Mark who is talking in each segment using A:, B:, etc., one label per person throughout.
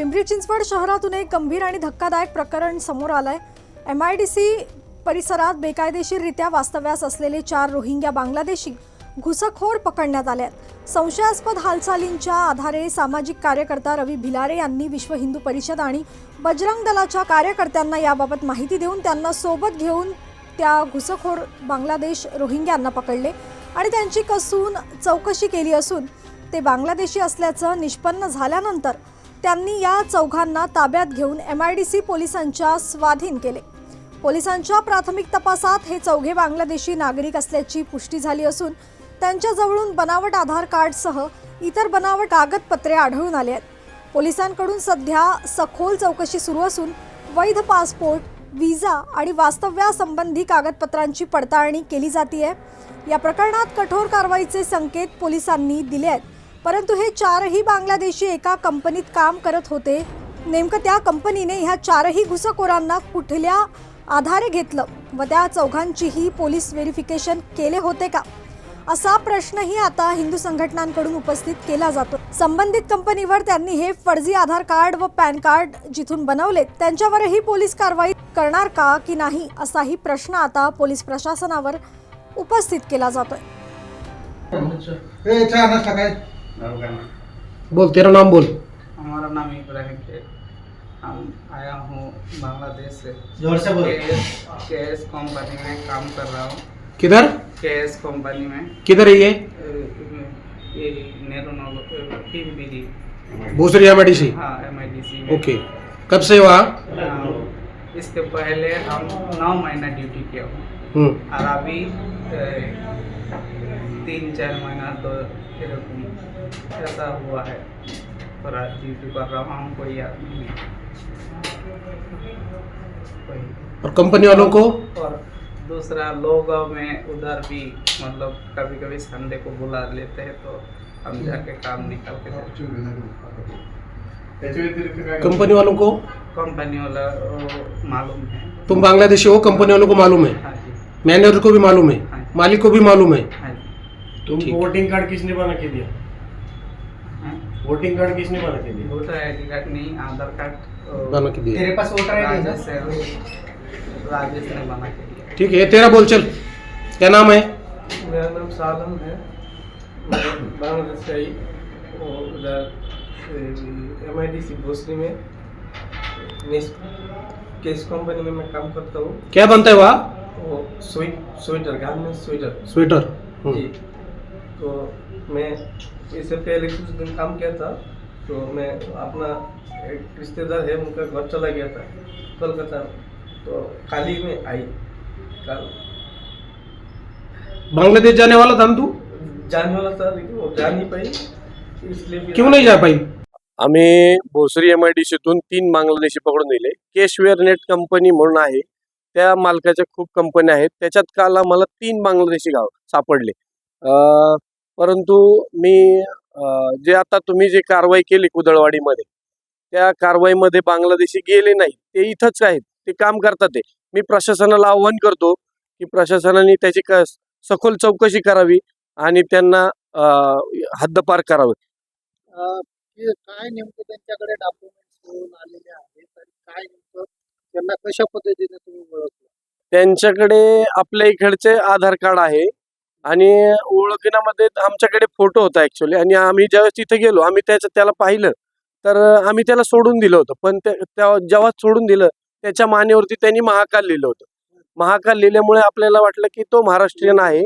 A: पिंपरी चिंचवड शहरातून एक गंभीर आणि धक्कादायक प्रकरण समोर आलंय. एम आय डी सी परिसरात बेकायदेशीररित्या वास्तव्यास असलेले चार रोहिंग्या बांगलादेशी घुसखोर पकडण्यात आले आहेत. संशयास्पद हालचालींच्या आधारे सामाजिक कार्यकर्ता रवी भिलारे यांनी विश्व हिंदू परिषद आणि बजरंग दलाच्या कार्यकर्त्यांना याबाबत माहिती देऊन त्यांना सोबत घेऊन त्या घुसखोर बांगलादेश रोहिंग्यांना पकडले आणि त्यांची कसून चौकशी केली असून ते बांगलादेशी असल्याचं निष्पन्न झाल्यानंतर त्यांनी या चौघांना ताब्यात घेऊन एम आय डी सी पोलिसांच्या स्वाधीन केले. पोलिसांच्या प्राथमिक तपासात हे चौघे बांगलादेशी नागरिक असल्याची पुष्टी झाली असून त्यांच्याजवळून बनावट आधार कार्डसह इतर बनावट कागदपत्रे आढळून आले आहेत. पोलिसांकडून सध्या सखोल चौकशी सुरू असून वैध पासपोर्ट व्हिसा आणि वास्तव्यासंबंधी कागदपत्रांची पडताळणी केली जाते या प्रकरणात कठोर कारवाईचे संकेत पोलिसांनी दिले आहेत. परंतु हे चारही बांगलादेशी एका कंपनीत काम करत होते. नेमकं त्या कंपनीने ह्या चारही घुसखोरांना कुठल्या आधारे घेतलं व त्या चौघांचीही पोलीस व्हेरिफिकेशन केले होते का? असा प्रश्नही आता हिंदू संघटनांकडून उपस्थित केला जातो. संबंधित कंपनीवर त्यांनी हे फर्जी आधार कार्ड व पॅन कार्ड जिथून बनवले त्यांच्यावरही पोलीस कारवाई करणार का की नाही असाही प्रश्न आता पोलीस प्रशासनावर उपस्थित केला जातोय.
B: ए
C: बोल तेरा नाम बोल।
D: हमारा नाम इब्राहिम है हम आया हूँ बांग्लादेश से।
B: ज़ोर से बोल।
D: के एस कंपनी में काम कर रहा हूँ।
C: किधर?
D: के एस कंपनी में।
C: किधर है ये?
D: ये नेहरू नगर
C: भूसरी एमआईडीसी
D: हाँ M I D C
C: okay. कब से वहाँ
D: इसके पहले हम नौ महीना ड्यूटी किया हूँ।
C: हम्म,
D: और अभी तीन चार महीना तो एरकम ऐसा हुआ है। पूरा ड्यूटी कर रहा हूँ कोई आदमी नहीं कोई
C: और कंपनी वालों को?
D: और दूसरा लोग में उधर भी मतलब कभी कभी संडे को बुला लेते हैं तो हम जाके काम निकाल के
C: कंपनी वालों को?
D: कंपनी वाला मालूम है।
C: तुम बांग्लादेशी हो कंपनी वालों को मालूम है?
D: हाँ
C: मैनेजर को भी मालूम है?
D: हाँ।
C: मालिक को भी मालूम है
D: जी
E: तुमको वोटिंग कार्ड किसने बना के दिया। वोटिंग कार्ड किसने बना के दिया
D: वोटर आई डी कार्ड नहीं आधार कार्ड
C: बना के दिया
B: तेरे पास वोटर आई डी है
D: राजेश राजेश ने बना के दिया
C: ठीक है तेरा बोल चल। क्या नाम है?
F: मेरा नाम सालम है। बांग्लादेश से आई और उधर M I D C Bhosari में केस कंपनी में मैं काम करता हूँ।
C: क्या बनता है वहाँ?
F: वो sweat sweater garment sweater.
C: Sweater.
F: जी।
C: हम्म,
F: तो मैं इससे पहले कुछ दिन काम किया था तो मैं अपना एक रिश्तेदार है उनका घर चला गया था कोलकाता तो कल ही में आई। कल।
C: बांग्लादेश जाने वाला था तू?
F: जाने वाला था लेकिन वो जा नहीं पाई। इसलिए
C: क्यों नहीं जा पाई?
E: आम्ही भोसरी एम आय डी सीतून तीन बांगलादेशी पकडून दिले केशवेअर नेट कंपनी म्हणून आहे. त्या मालकाच्या खूप कंपन्या आहेत. त्याच्यात काल आम्हाला तीन बांगलादेशी गाव सापडले. परंतु मी जे आता तुम्ही जे कारवाई केली कुदळवाडीमध्ये त्या कारवाईमध्ये बांगलादेशी गेले नाही ते इथंच आहेत ते काम करतात ते. मी प्रशासनाला आव्हान करतो की प्रशासनाने त्याची क सखोल चौकशी करावी आणि त्यांना हद्दपार करावे.
B: काय नेमकं त्यांच्याकडे डॉक्युमेंट्स घेऊन आलेले आहेत आणि काय नेमकं त्यांना कशा पद्धतीने तुम्ही ओळखलं?
E: त्यांच्याकडे आपल्या इकडचे आधार कार्ड आहे आणि ओळखण्यामध्ये आमच्याकडे फोटो होता ऍक्च्युली आणि आम्ही ज्यावेळेस तिथे गेलो आम्ही त्याचं त्याला पाहिलं. तर आम्ही त्याला सोडून दिलं होतं. पण ते- त्या जेव्हा सोडून दिलं त्याच्या मानेवरती त्यांनी महाकाल लिहिलं होतं. महाकाल लिहिल्यामुळे आपल्याला वाटलं की तो महाराष्ट्रीयन आहे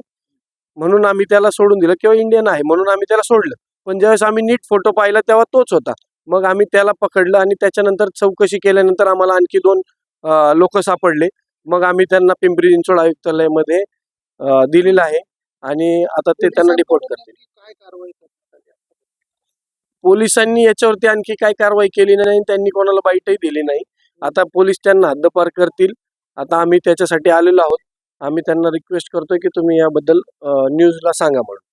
E: म्हणून आम्ही त्याला सोडून दिलं. किंवा इंडियन आहे म्हणून आम्ही त्याला सोडलं. पण ज्यावेळेस आम्ही नीट फोटो पाहिला तेव्हा तोच होता. मग आम्ही त्याला पकडलं आणि त्याच्यानंतर चौकशी केल्यानंतर आम्हाला आणखी दोन लोक सापडले. मग आम्ही त्यांना पिंपरी चिंचवड आयुक्तालयामध्ये दिलेलं आहे. आणि आता ते त्यांना रिपोर्ट करतील. पोलिसांनी याच्यावरती आणखी काय कारवाई केली नाही त्यांनी कोणाला बाईटही दिली नाही. आता पोलीस त्यांना हद्दपार करतील. आता आम्ही त्याच्यासाठी आलेलो आहोत. आम्ही त्यांना रिक्वेस्ट करतोय की तुम्ही याबद्दल न्यूजला सांगा म्हणून.